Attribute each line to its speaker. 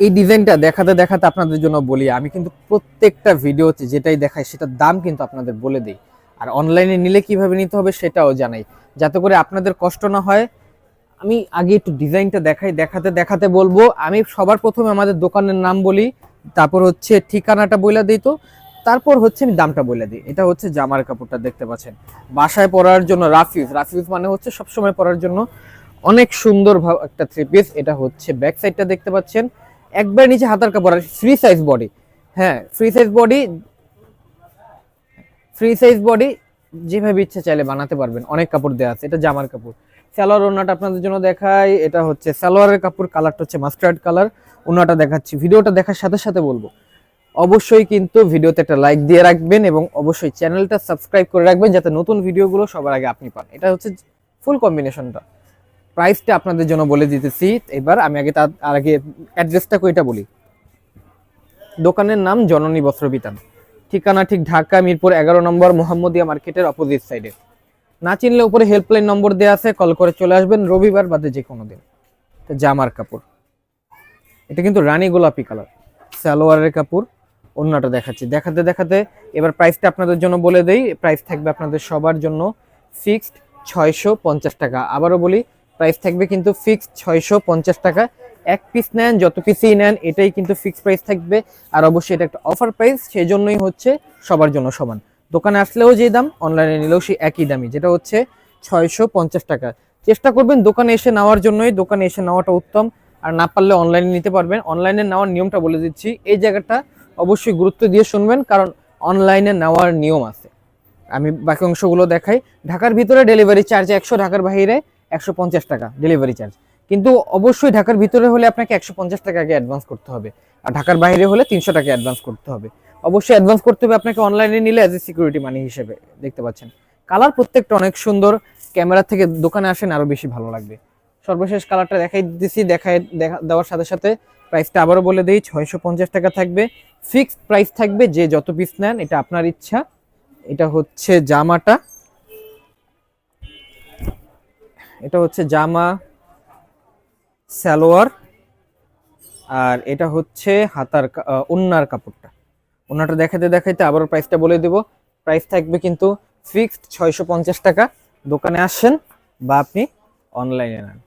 Speaker 1: এই ডিজাইনটা দেখাতে দেখাতে আপনাদের জন্য বলি, আমি কিন্তু প্রত্যেকটা ভিডিওতে যেটাই দেখাই সেটার দাম কিন্তু আপনাদের বলে দিই। আর অনলাইনে নিলে কীভাবে নিতে হবে সেটাও জানাই। যাতে করে আপনাদের কষ্ট না হয়, আমি আগে একটু ডিজাইনটা দেখাই, দেখাতে দেখাতে বলব। আমি সবার প্রথমে আমাদের দোকানের নাম বলি, তারপর হচ্ছে ঠিকানাটা বলে দিই তো, তারপর হচ্ছে আমি দামটা বলে দিই। এটা হচ্ছে জামার কাপড়টা দেখতে পাচ্ছেন। বাসায় পরার জন্য রাফিউজ রাফিউজ মানে হচ্ছে সবসময় পরার জন্য অনেক সুন্দর একটা থ্রি পিস এটা হচ্ছে ব্যাক সাইডটা দেখতে পাচ্ছেন। একবার নিচে হাতার কাপড়, আর ফ্রি সাইজ বডি হ্যাঁ free size body free size body যেভাবে ইচ্ছে চাইলে বানাতে পারবেন। অনেক কাপড় দেওয়া আছে, এটা জামার কাপড়। সালোয়ার ওনাটা আপনাদের জন্য দেখাই, এটা হচ্ছে সালোয়ারের কাপড়, কালারটা হচ্ছে মাস্টার্ড কালার ওনাটা দেখাচ্ছি, ভিডিওটা দেখার সাথে সাথে বলব। অবশ্যই কিন্তু ভিডিওতে একটা লাইক দিয়ে রাখবেন এবং অবশ্যই চ্যানেলটা সাবস্ক্রাইব করে রাখবেন, যাতে নতুন ভিডিওগুলো সবার আগে আপনি পান। এটা হচ্ছে ফুল কম্বিনেশনটা প্রাইসটা আপনাদের জন্য বলে দিতেছি। এবার আমি আগে তার আগে অ্যাড্রেসটা কইটা বলি। দোকানের নাম জননী বস্ত্র বিতান। ঠিকানা ঠিক ঢাকা, মিরপুর এগারো নম্বর, মোহাম্মদিয়া মার্কেটের অপোজিট সাইডে না চিনলে উপরে হেল্পলাইন নম্বর দেওয়া আছে কল করে চলে আসবেন রবিবার বাদে যে কোনো দিন। জামার কাপড়। এটা কিন্তু রানী গোলাপি কালার সালোয়ারের কাপড়, অন্যটা দেখাচ্ছি। দেখাতে দেখাতে এবার প্রাইসটা আপনাদের জন্য বলে দেই। প্রাইস থাকবে আপনাদের সবার জন্য ফিক্সড ছয়শো পঞ্চাশ টাকা। আবারও বলি প্রাইস থাকবে কিন্তু ফিক্সড ছয়শো পঞ্চাশ টাকা। এক পিস নেন, যত পিসই নেন, এটাই কিন্তু ফিক্সড প্রাইস থাকবে। আর অবশ্যই এটা একটা অফার প্রাইস সেই জন্যই হচ্ছে সবার জন্য সমান। দোকানে আসলেও যে দাম অনলাইনে নিলেও সেই একই দামই, যেটা হচ্ছে ছয়শো পঞ্চাশ টাকা। চেষ্টা করবেন দোকানে এসে নেওয়ার জন্যই, দোকানে এসে নেওয়াটা উত্তম। আর না পারলে অনলাইনে নিতে পারবেন। অনলাইনে নেওয়ার নিয়মটা বলে দিচ্ছি, এই জায়গাটা অবশ্যই গুরুত্ব দিয়ে শুনবেন, কারণ অনলাইনে নেওয়ার নিয়ম আছে। আমি বাকি অংশগুলো দেখাই। ঢাকার ভিতরে ডেলিভারি চার্জ একশো, ঢাকার বাইরে একশো পঞ্চাশ টাকা ডেলিভারি চার্জ কিন্তু অবশ্যই ঢাকার ভিতরে হলে আপনাকে একশো পঞ্চাশ টাকা আগে অ্যাডভান্স করতে হবে। আর ঢাকার বাইরে হলে তিনশো টাকা অ্যাডভান্স করতে হবে। অবশ্যই অ্যাডভান্স করতে হবে আপনাকে অনলাইনে নিলে অ্যাজ এ সিকিউরিটি মানি হিসেবে, দেখতে পাচ্ছেন। কালার প্রত্যেকটা অনেক সুন্দর। ক্যামেরা থেকে দোকানে আসেন আরও বেশি ভালো লাগবে। সর্বশেষ কালারটা দেখাই দিতেছি দেখায়, দেখা, দেওয়ার সাথে সাথে প্রাইসটা আবারও বলে দিই, ছয়শো পঞ্চাশ টাকা থাকবে। ফিক্সড প্রাইস থাকবে, যে যত পিস নেন, এটা আপনার ইচ্ছা। এটা হচ্ছে জামাটা। এটা হচ্ছে জামা, সালোয়ার, আর এটা হচ্ছে হাতার ওন্নার কাপড়টা। ওন্নাটা দেখাতে দেখাইতে আবার প্রাইসটা বলে দেব। প্রাইস থাকবে কিন্তু ফিক্সড ছয়শো পঞ্চাশ টাকা। দোকানে আসেন বা আপনি অনলাইনে নেন।